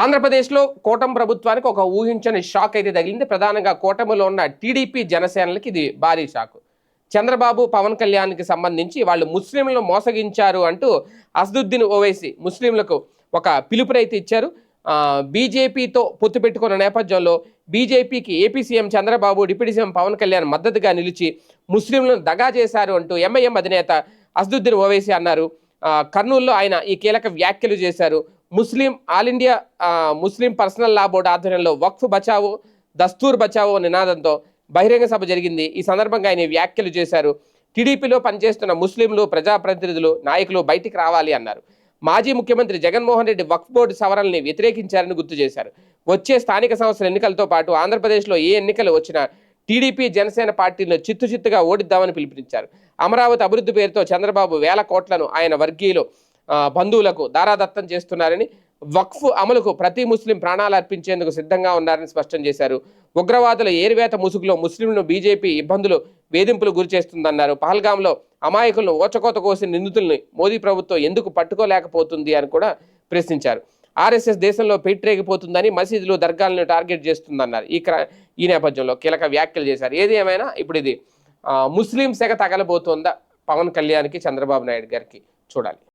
ఆంధ్రప్రదేశ్లో కూటమి ప్రభుత్వానికి ఒక ఊహించని షాక్ అయితే తగిలింది. ప్రధానంగా కూటమిలో ఉన్న టీడీపీ జనసేనలకి ఇది భారీ షాక్. చంద్రబాబు పవన్ కళ్యాణ్కి సంబంధించి వాళ్ళు ముస్లింలను మోసగించారు అంటూ అసదుద్దీన్ ఓవైసీ ముస్లింలకు ఒక పిలుపునైతే ఇచ్చారు. బీజేపీతో పొత్తు పెట్టుకున్న నేపథ్యంలో బీజేపీకి AP CM Chandrababu deputy CM Pawan Kalyan మద్దతుగా నిలిచి ముస్లింలను దగా చేశారు అంటూ ఎంఐఎం అధినేత అసదుద్దీన్ ఓవైసీ అన్నారు. కర్నూలులో ఆయన ఈ కీలక వ్యాఖ్యలు చేశారు. Muslim all India Muslim personal law board ఆధ్వర్యంలో వక్ఫ్ బచావో దస్తూర్ బచావో నినాదంతో బహిరంగ సభ జరిగింది. ఈ సందర్భంగా ఆయన వ్యాఖ్యలు చేశారు. టీడీపీలో పనిచేస్తున్న ముస్లింలు ప్రజాప్రతినిధులు నాయకులు బయటికి రావాలి అన్నారు. మాజీ ముఖ్యమంత్రి జగన్మోహన్ రెడ్డి వక్ఫ్ బోర్డు సవరణని వ్యతిరేకించారని గుర్తు చేశారు. వచ్చే స్థానిక సంస్థల ఎన్నికలతో పాటు ఆంధ్రప్రదేశ్లో ఏ ఎన్నికలు వచ్చినా టీడీపీ జనసేన పార్టీలను చిత్తు చిత్తుగా ఓడిద్దామని పిలుపునిచ్చారు. అమరావతి అభివృద్ధి పేరుతో చంద్రబాబు వేల కోట్లను ఆయన వర్గీయులు బంధువులకు దారాదత్తం చేస్తున్నారని వక్ఫ్ అమలుకు ప్రతి ముస్లిం ప్రాణాలు అర్పించేందుకు సిద్ధంగా ఉన్నారని స్పష్టం చేశారు. ఉగ్రవాదుల ఏరివేత ముసుగులో ముస్లింలను బీజేపీ ఇబ్బందులు వేధింపులు గురి చేస్తుందన్నారు. పహల్గాంలో అమాయకులను ఓచకోత కోసిన నిందితుల్ని మోదీ ప్రభుత్వం ఎందుకు పట్టుకోలేకపోతుంది అని కూడా ప్రశ్నించారు. ఆర్ఎస్ఎస్ దేశంలో పెట్టిరేగిపోతుందని మసీదులు దర్గాలను టార్గెట్ చేస్తుందన్నారు. ఈ క్ర ఈ నేపథ్యంలో కీలక వ్యాఖ్యలు చేశారు. ఏది ఏమైనా ఇప్పుడు ఇది ముస్లిం సెగ తగలబోతోందా? పవన్ కళ్యాణ్కి చంద్రబాబు నాయుడు గారికి చూడాలి.